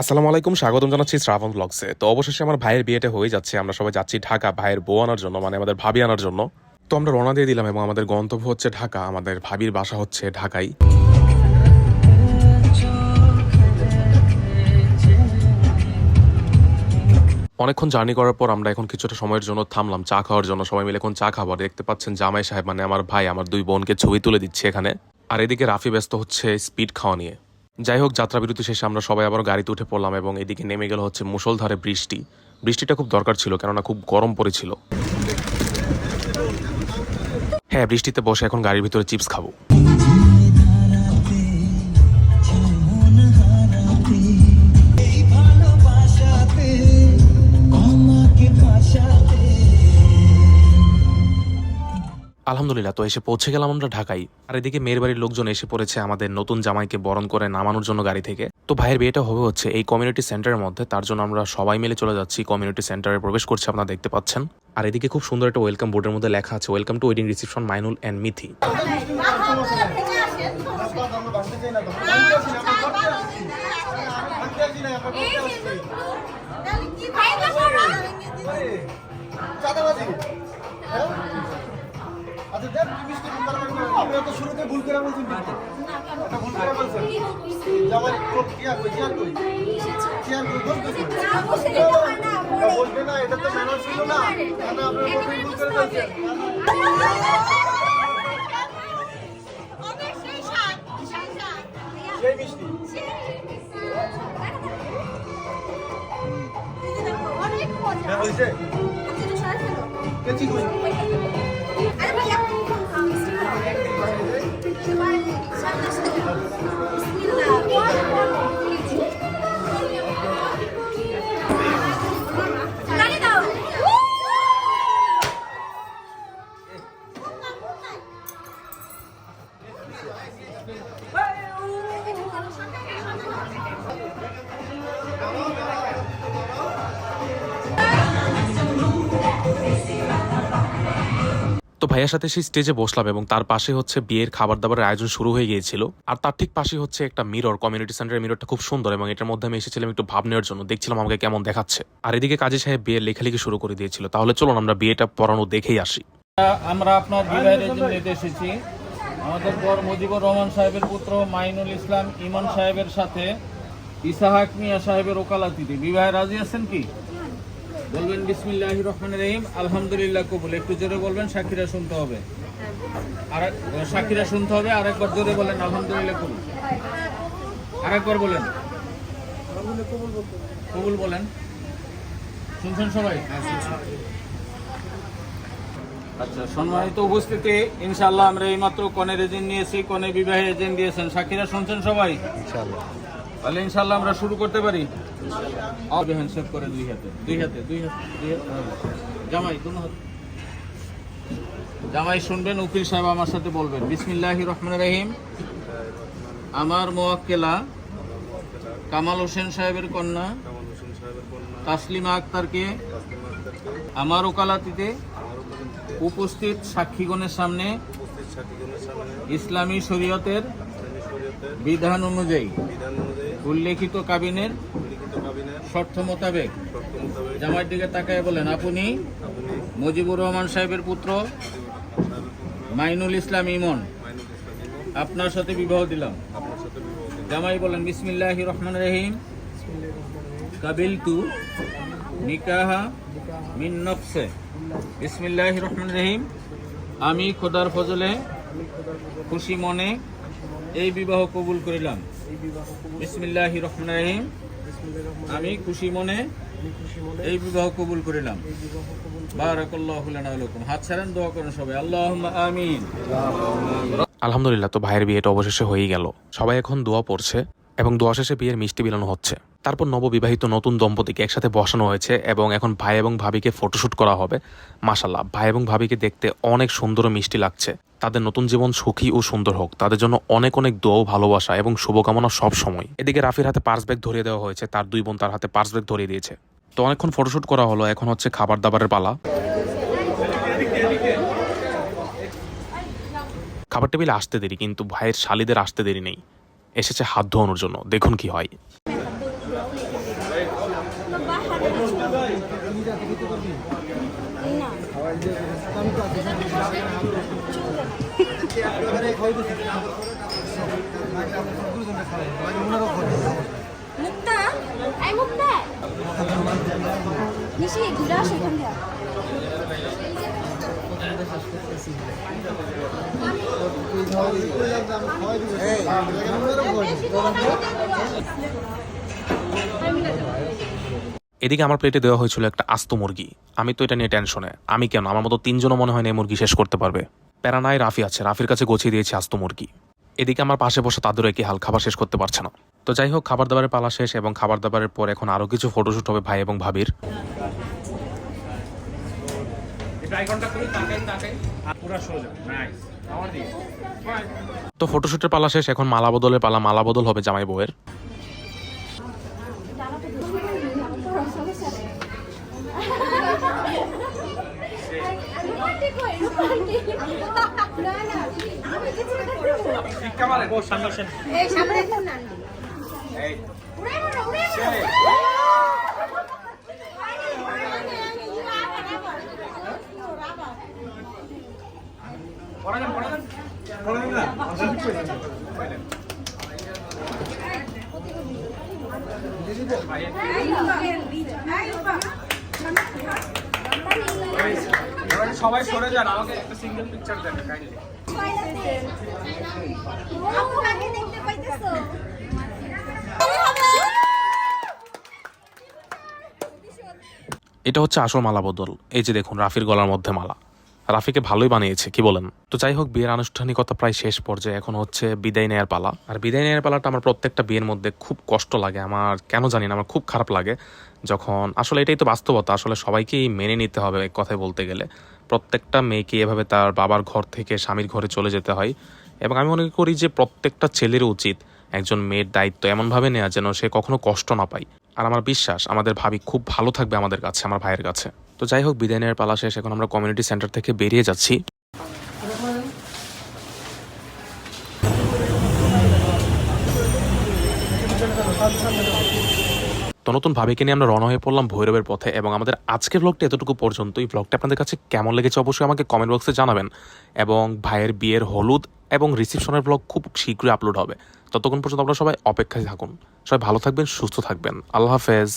আসসালামু আলাইকুম, স্বাগতম জানাচ্ছি শ্রাবণ ব্লগসে তো অবশেষে আমার ভাইয়ের বিয়েটা হয়ে যাচ্ছে, আমরা সবাই যাচ্ছি ঢাকা ভাইয়ের বউ আনার জন্য মানে আমাদের ভাবি আনার জন্য। তো আমরা রওনা দিয়ে দিলাম এবং আমাদের গন্তব্য হচ্ছে ঢাকা, আমাদের ভাবির বাসা হচ্ছে ঢাকায় অনেকক্ষণ জার্নি করার পর আমরা এখন কিছুটা সময়ের জন্য থামলাম, চা খাওয়ার জন্য। সবাই মিলে এখন চা খাবার দেখতে পাচ্ছেন জামাই সাহেব মানে আমার ভাই, আমার দুই বোনকে ছবি তুলে দিচ্ছে এখানে। আর এদিকে রাফি ব্যস্ত হচ্ছে স্পিড খাওয়া নিয়ে। যাই হোক, যাত্রাবিরতি শেষে আমরা সবাই আবার গাড়িতে উঠে পড়লাম এবং এদিকে নেমে গেল হচ্ছে মুসলধারে বৃষ্টি। বৃষ্টিটা খুব দরকার ছিল, কেননা খুব গরম পড়েছিল। হ্যাঁ বৃষ্টিতে বসে এখন গাড়ির ভিতরে চিপস খাব। আলহামদুলিল্লাহ তো এসে পৌঁছে গেলাম আমরা ঢাকায় আর এদিকে মেয়ের বাড়ির লোকজন এসে পড়েছে আমাদের নতুন জামাইকে বরণ করে নামানোর জন্য গাড়ি থেকে তো ভাইয়ের বিয়েটা হবে হচ্ছে এই কমিউনিটি সেন্টারের মধ্যে তার জন্য আমরা সবাই মিলে চলে যাচ্ছি কমিউনিটি সেন্টারে প্রবেশ করছে আপনারা দেখতে পাচ্ছেন আর এদিকে খুব সুন্দর একটা ওয়েলকাম বোর্ডের মধ্যে লেখা আছে welcome to wedding reception Mainul and Mithi হ্যাঁ? আচ্ছা দেখ। আপনি তো শুরুতে ভুল করে বলছেন কিন্তু। ভুল করে বলছেন। যে আমার চেয়ার কই চেয়ার কই চেয়ার কই বলতে কই? বলবে না এটা তো ম্যানার ছিল না। না আপনি ভুল করে বলছেন? সেই মিষ্টি। হ্যাঁ হয়েছে। কেচি কই? তো ভাইয়ার সাথে সেই স্টেজে বসলাম এবং তার পাশে হচ্ছে বিয়ের খাবার দাবারের আয়োজন শুরু হয়ে গিয়েছিল। আর তার ঠিক পাশে হচ্ছে একটা মিরর কমিউনিটি সেন্টারের মিররটা খুব সুন্দর এবং এটার মধ্যে আমি এসেছিলাম একটু ভাব নেওয়ার জন্য, দেখছিলাম আমাকে কেমন দেখাচ্ছে। আর এদিকে কাজী সাহেব বিয়ের লেখালেখি শুরু করে দিয়েছিল। তাহলে চলুন আমরা বিয়েটা পড়ানো দেখেই আসি। আমরা আপনার বিবাহের জন্য এসেছি। আমাদের পর মুজিবুর রহমান সাহেবের পুত্র মাইনুল ইসলাম ইমন সাহেবের সাথে ইসাহাক মিয়া সাহেবের ওকালাতিতে। বিবাহে রাজি আছেন কি? বলবেন বিসমিল্লাহ রহমান রহিম, আলহামদুলিল্লাহ কবুল। একটু জোরে বলবেন, সাক্ষীরা শুনতে হবে। আর সাক্ষীরা শুনতে হবে, আরেকবার জোরে বলেন, আলহামদুলিল্লাহ কবুল। আরেকবার বলেন। কবুল বলেন। শুনছেন সবাই? আচ্ছা সম্মানিত উপস্থিতি ইনশাআল্লাহ আমরা এইমাত্র কনের এজেন্ট নিয়েছি কনে বিবাহে এজেন্ট দিয়েছেন। সাক্ষীরা শুনছেন সবাই? তাহলে ইনশাআল্লাহ আমরা শুরু করতে পারি। হবে হ্যান্ডশেক করে দুই হাতে দুই হাতে দুই হাতে দুই হাতে হ্যাঁ। জামাই দুনো হাতে। জামাই শুনবেন উকিল সাহেব আমার সাথে বলবেন। বিসমিল্লাহ রহমান রহিম। আমার মোয়াক্কেলা কামাল হোসেন সাহেবের কন্যা তাসলিমা আক্তারকে আমার ওকালাতিতে উপস্থিত সাক্ষীগণের সামনে ইসলামী শরীয়তের বিধান অনুযায়ী উল্লেখিত কাবিনের শর্ত মোতাবেক জামার দিকে তাকায় বলেন আপনি মুজিবুর রহমান সাহেবের পুত্র মাইনুল ইসলাম ইমন। আপনার সাথে বিবাহ দিলাম। জামাই বলেন বিসমিল্লাহ রহমান রহিম। কাবিল তু নিকাহা মিন নফসে। বিসমিল্লাহ রহমান রহিম আমি খোদার ফজলে খুশি মনে এই বিবাহ কবুল করিলাম। বিসমিল্লাহ রহমান রহিম আমি খুশি মনে এই বিবাহ কবুল করিলাম। হাত ছাড়েন, দোয়া করেন সবাই। আল্লাহুম্মা আমিন। আলহামদুলিল্লাহ, তো ভাইয়ের বিয়েটা অবশেষে হয়েই গেল। সবাই এখন দোয়া পড়ছে। এবং দোয়া শেষে বিয়ের মিষ্টি বিলানো হচ্ছে। তারপর নববিবাহিত নতুন দম্পতিকে একসাথে বসানো হয়েছে এবং এখন ভাই এবং ভাবিকে ফটোশ্যুট করা হবে। মাসাল্লাহ ভাই এবং ভাবিকে দেখতে অনেক সুন্দর মিষ্টি লাগছে। তাদের নতুন জীবন সুখী ও সুন্দর হোক। তাদের জন্য অনেক অনেক দোয়া ভালোবাসা এবং শুভকামনা সব সময়। এদিকে রাফির হাতে পার্স ব্যাগ ধরিয়ে দেওয়া হয়েছে। তার দুই বোন তার হাতে পার্স ব্যাগ ধরিয়ে দিয়েছে। তো অনেকক্ষণ ফটোশ্যুট করা হলো, এখন হচ্ছে খাবার দাবারের পালা। খাবার টেবিলে আসতে দেরি, কিন্তু ভাইয়ের শালিদের আসতে দেরি নেই। এসেছে হাত ধোয়ানোর জন্য। দেখুন কি হয়। এদিকে আমার প্লেটে দেওয়া হয়েছিল একটা আস্ত মুরগি। আমি তো এটা নিয়ে টেনশনে আমি কেন? আমার মতো তিনজনও মনে হয় না এই মুরগি শেষ করতে পারবে। প্যারানায় রাফি আছে। রাফির কাছে গছিয়ে দিয়েছি আস্ত মুরগি। এদিকে আমার পাশে বসে তাদেরও একই হাল। খাবার শেষ করতে পারছে না। তো যাই হোক, খাবার দাবারের পালা শেষ এবং খাবার দাবারের পর এখন আরও কিছু ফটোশ্যুট হবে ভাই এবং ভাবির। তো ফটোশ্যুটের পালা শেষ এখন মালা বদলের পালা মালা বদল হবে জামাই বউয়ের। এই সামনে সবাই সরে যান, আমাকে একটা সিঙ্গেল পিকচার দেন এটা হচ্ছে আসল মালা বদল। এই যে দেখুন, রাফির গলার মধ্যে মালা। রাফিকে ভালোই বানিয়েছে, কি বলেন? তো যাই হোক, বিয়ের আনুষ্ঠানিকতা প্রায় শেষ পর্যায়ে। এখন হচ্ছে বিদায় নেয়ার পালা। আর বিদায় নেয়ার পালাটা আমার প্রত্যেকটা বিয়ের মধ্যে খুব কষ্ট লাগে। আমার কেন জানি না, আমার খুব খারাপ লাগে। যখন, আসলে এটাই তো বাস্তবতা, আসলে সবাইকেই মেনে নিতে হবে এক কথায় বলতে গেলে। প্রত্যেকটা মেয়েকে এভাবে তার বাবার ঘর থেকে স্বামীর ঘরে চলে যেতে হয়। এবং আমি মনে করি যে প্রত্যেকটা ছেলের উচিত একজন মেয়ের দায়িত্ব এমনভাবে নেওয়া যেন সে কখনো কষ্ট না পায়। আর আমার বিশ্বাস, আমাদের ভাবি খুব ভালো থাকবে আমাদের কাছে, আমার ভাইয়ের কাছে। তো যাই হোক, বিদায় নেওয়ার পালা শেষ। এখন আমরা কমিউনিটি সেন্টার থেকে বেরিয়ে যাচ্ছি। তো নতুন ভাবিকে নিয়ে আমরা রওনা হয়ে পড়লাম ভৈরবের পথে এবং আমাদের আজকের ব্লগটা এতটুকু পর্যন্ত। এই ব্লগটা আপনাদের কাছে কেমন লেগেছে অবশ্যই আমাকে কমেন্ট বক্সে জানাবেন। এবং ভাইয়ের বিয়ের হলুদ এবং রিসিপশনের ব্লগ খুব শীঘ্রই আপলোড হবে। ততক্ষণ পর্যন্ত আপনারা সবাই অপেক্ষায় থাকুন। সবাই ভালো থাকবেন, সুস্থ থাকবেন। আল্লাহ হাফেজ।